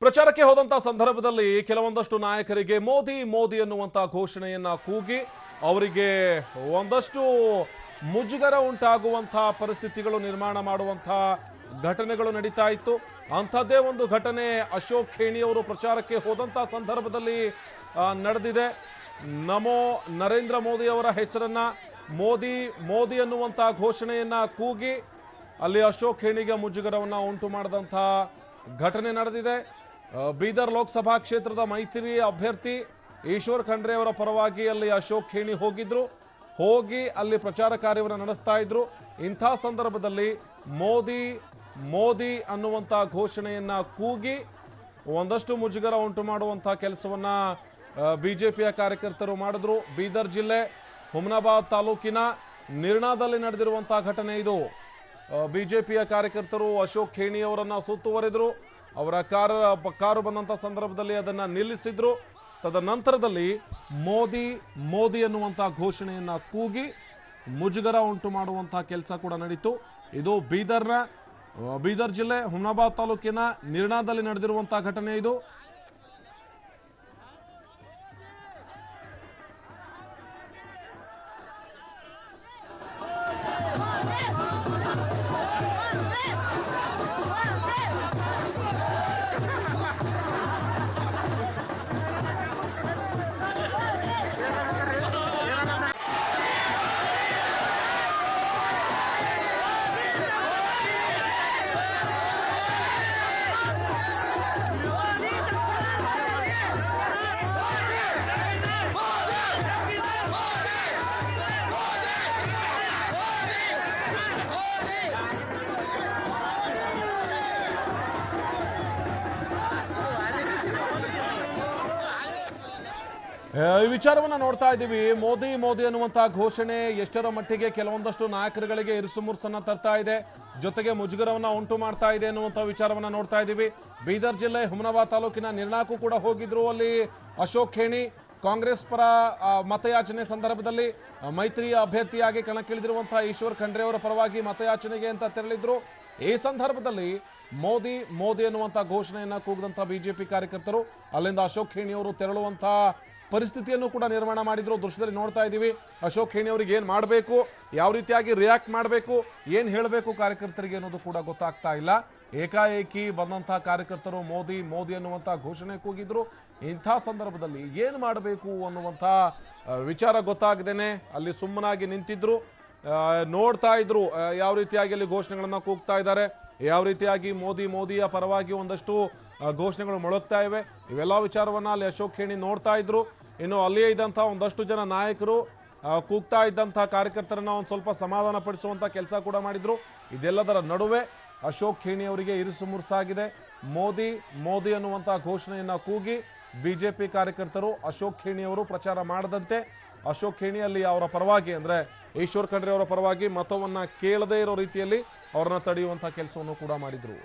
ಪ್ರಚಾರಕ್ಕೆ ಹೋದಂತ ಸಂದರ್ಭದಲ್ಲಿ ಕೆಲವೊಂದಷ್ಟು ನಾಯಕರಿಗೆ ಮೋದಿ ಮೋದಿ ಅನ್ನುವಂತ ಘೋಷಣೆಯನ್ನ ಕೂಗಿ ಅವರಿಗೆ ಒಂದಷ್ಟು ಮುಜುಗರ ಉಂಟಾಗುವಂತಹ ಪರಿಸ್ಥಿತಿಗಳು ನಿರ್ಮಾಣ ಮಾಡುವಂತಹ ಘಟನೆಗಳು ನಡೀತಾ ಇತ್ತು. ಅಂಥದ್ದೇ ಒಂದು ಘಟನೆ ಅಶೋಕ್ ಖೇಣಿಯವರು ಪ್ರಚಾರಕ್ಕೆ ಹೋದಂತ ಸಂದರ್ಭದಲ್ಲಿ ನಡೆದಿದೆ. ನಮೋ ನರೇಂದ್ರ ಮೋದಿ ಅವರ ಹೆಸರನ್ನ ಮೋದಿ ಮೋದಿ ಅನ್ನುವಂಥ ಘೋಷಣೆಯನ್ನ ಕೂಗಿ ಅಲ್ಲಿ ಅಶೋಕ್ ಖೇಣಿಗೆ ಮುಜುಗರವನ್ನ ಉಂಟು ಮಾಡಿದಂಥ ಘಟನೆ ನಡೆದಿದೆ. ಬೀದರ್ ಲೋಕಸಭಾ ಕ್ಷೇತ್ರದ ಮೈತ್ರಿ ಅಭ್ಯರ್ಥಿ ಈಶ್ವರ್ ಖಂಡ್ರೆ ಅವರ ಪರವಾಗಿ ಅಲ್ಲಿ ಅಶೋಕ್ ಖೇಣಿ ಹೋಗಿದ್ರು. ಹೋಗಿ ಅಲ್ಲಿ ಪ್ರಚಾರ ಕಾರ್ಯವನ್ನು ನಡೆಸ್ತಾ ಇದ್ರು. ಇಂಥ ಸಂದರ್ಭದಲ್ಲಿ ಮೋದಿ ಮೋದಿ ಅನ್ನುವಂಥ ಘೋಷಣೆಯನ್ನ ಕೂಗಿ ಒಂದಷ್ಟು ಮುಜುಗರ ಉಂಟು ಮಾಡುವಂಥ ಕೆಲಸವನ್ನ ಬಿಜೆಪಿಯ ಕಾರ್ಯಕರ್ತರು ಮಾಡಿದ್ರು. ಬೀದರ್ ಜಿಲ್ಲೆ ಹುಮ್ನಾಬಾದ್ ತಾಲೂಕಿನ ನಿರ್ಣಾದಲ್ಲಿ ನಡೆದಿರುವಂತಹ ಘಟನೆ ಇದು. ಬಿಜೆಪಿಯ ಕಾರ್ಯಕರ್ತರು ಅಶೋಕ್ ಖೇಣಿ ಅವರನ್ನ ಸುತ್ತುವರೆದ್ರು. ಅವರ ಕಾರ ಕಾರು ಬಂದಂಥ ಸಂದರ್ಭದಲ್ಲಿ ಅದನ್ನ ನಿಲ್ಲಿಸಿದ್ರು ತದನಂತರದಲ್ಲಿ ಮೋದಿ ಮೋದಿ ಅನ್ನುವಂಥ ಘೋಷಣೆಯನ್ನು ಕೂಗಿ ಮುಜುಗರ ಉಂಟು ಮಾಡುವಂತಹ ಕೆಲಸ ಕೂಡ ನಡೀತು ಇದು ಬೀದರ್ನ ಬೀದರ್ ಜಿಲ್ಲೆ ಹುಮ್ನಾಬಾದ್ ತಾಲೂಕಿನ ನಿರ್ಣಾದಲ್ಲಿ ನಡೆದಿರುವಂತಹ ಘಟನೆ ಇದು ಈ ವಿಚಾರವನ್ನ ನೋಡ್ತಾ ಇದ್ದೀವಿ. ಮೋದಿ ಮೋದಿ ಅನ್ನುವಂತಹ ಘೋಷಣೆ ಎಷ್ಟರ ಮಟ್ಟಿಗೆ ಕೆಲವೊಂದಷ್ಟು ನಾಯಕರುಗಳಿಗೆ ಇರುಸು ಮುರುಸನ್ನ ತರ್ತಾ ಇದೆ, ಜೊತೆಗೆ ಮುಜುಗರವನ್ನ ಉಂಟು ಮಾಡ್ತಾ ಇದೆ ಅನ್ನುವಂಥ ವಿಚಾರವನ್ನ ನೋಡ್ತಾ ಇದ್ದೀವಿ. ಬೀದರ್ ಜಿಲ್ಲೆ ಹುಮನಾಬಾದ್ ತಾಲೂಕಿನ ನಿರ್ಣಾಕು ಕೂಡ ಹೋಗಿದ್ರು ಅಲ್ಲಿ ಅಶೋಕ್ ಖೇಣಿ. ಕಾಂಗ್ರೆಸ್ ಪರ ಮತಯಾಚನೆ ಸಂದರ್ಭದಲ್ಲಿ ಮೈತ್ರಿಯ ಮೈತ್ರಿ ಅಭ್ಯರ್ಥಿಯಾಗಿ ಕಣಕ್ಕಿಳಿದಿರುವಂತಹ ಈಶ್ವರ್ ಖಂಡ್ರೆ ಅವರ ಪರವಾಗಿ ಮತಯಾಚನೆಗೆ ಅಂತ ತೆರಳಿದ್ರು. ಈ ಸಂದರ್ಭದಲ್ಲಿ ಮೋದಿ ಮೋದಿ ಅನ್ನುವಂಥ ಘೋಷಣೆಯನ್ನು ಕೂಗಿದಂಥ ಬಿಜೆಪಿ ಕಾರ್ಯಕರ್ತರು, ಅಲ್ಲಿಂದ ಅಶೋಕ್ ಖೇಣಿ ಅವರು ತೆರಳುವಂತಹ ಪರಿಸ್ಥಿತಿಯನ್ನು ಕೂಡ ನಿರ್ಮಾಣ ಮಾಡಿದ್ರು. ದೃಶ್ಯದಲ್ಲಿ ನೋಡ್ತಾ ಇದ್ದೀವಿ. ಅಶೋಕ್ ಖೇಣಿ ಅವರಿಗೆ ಏನು ಮಾಡಬೇಕು, ಯಾವ ರೀತಿಯಾಗಿ ರಿಯಾಕ್ಟ್ ಮಾಡಬೇಕು, ಏನು ಹೇಳಬೇಕು ಕಾರ್ಯಕರ್ತರಿಗೆ ಅನ್ನೋದು ಕೂಡ ಗೊತ್ತಾಗ್ತಾ ಇಲ್ಲ. ಏಕಾಏಕಿ ಬಂದಂತಹ ಕಾರ್ಯಕರ್ತರು ಮೋದಿ ಮೋದಿ ಅನ್ನುವಂಥ ಘೋಷಣೆ ಕೂಗಿದ್ರು. ಇಂಥ ಸಂದರ್ಭದಲ್ಲಿ ಏನು ಮಾಡಬೇಕು ಅನ್ನುವಂಥ ವಿಚಾರ ಗೊತ್ತಾಗದೇನೆ ಅಲ್ಲಿ ಸುಮ್ಮನಾಗಿ ನಿಂತಿದ್ರು. ನೋಡ್ತಾ ಇದ್ರು ಯಾವ ರೀತಿಯಾಗಿ ಅಲ್ಲಿ ಘೋಷಣೆಗಳನ್ನು ಕೂಗ್ತಾ ಇದ್ದಾರೆ. ಯಾವ ರೀತಿಯಾಗಿ ಮೋದಿ ಮೋದಿಯ ಪರವಾಗಿ ಒಂದಷ್ಟು ಘೋಷಣೆಗಳು ಮೊಳಗ್ತಾ ಇವೆ. ಇವೆಲ್ಲ ವಿಚಾರವನ್ನ ಅಲ್ಲಿ ಅಶೋಕ್ ಖೇಣಿ ನೋಡ್ತಾ ಇದ್ರು. ಇನ್ನು ಅಲ್ಲಿಯೇ ಇದ್ದಂಥ ಒಂದಷ್ಟು ಜನ ನಾಯಕರು ಕೂಗ್ತಾ ಇದ್ದಂಥ ಕಾರ್ಯಕರ್ತರನ್ನ ಒಂದು ಸ್ವಲ್ಪ ಸಮಾಧಾನ ಪಡಿಸುವಂಥ ಕೆಲಸ ಕೂಡ ಮಾಡಿದ್ರು. ಇದೆಲ್ಲದರ ನಡುವೆ ಅಶೋಕ್ ಖೇಣಿ ಅವರಿಗೆ ಇರಿಸು ಮುರುಸಾಗಿದೆ. ಮೋದಿ ಮೋದಿ ಅನ್ನುವಂಥ ಘೋಷಣೆಯನ್ನ ಕೂಗಿ ಬಿಜೆಪಿ ಕಾರ್ಯಕರ್ತರು ಅಶೋಕ್ ಖೇಣಿ ಅವರು ಪ್ರಚಾರ ಮಾಡದಂತೆ ಅಶೋಕ್ ಖೇಣಿ ಅಲ್ಲಿ ಅವರ ಪರವಾಗಿ ಅಂದ್ರೆ ಈಶ್ವರ್ ಖಂಡ್ರೆ ಅವರ ಪರವಾಗಿ ಮತವನ್ನ ಕೇಳದೇ ಇರೋ ರೀತಿಯಲ್ಲಿ ಅವರನ್ನ ತಡೆಯುವಂತ ಕೆಲಸವನ್ನು ಕೂಡ ಮಾಡಿದ್ರು.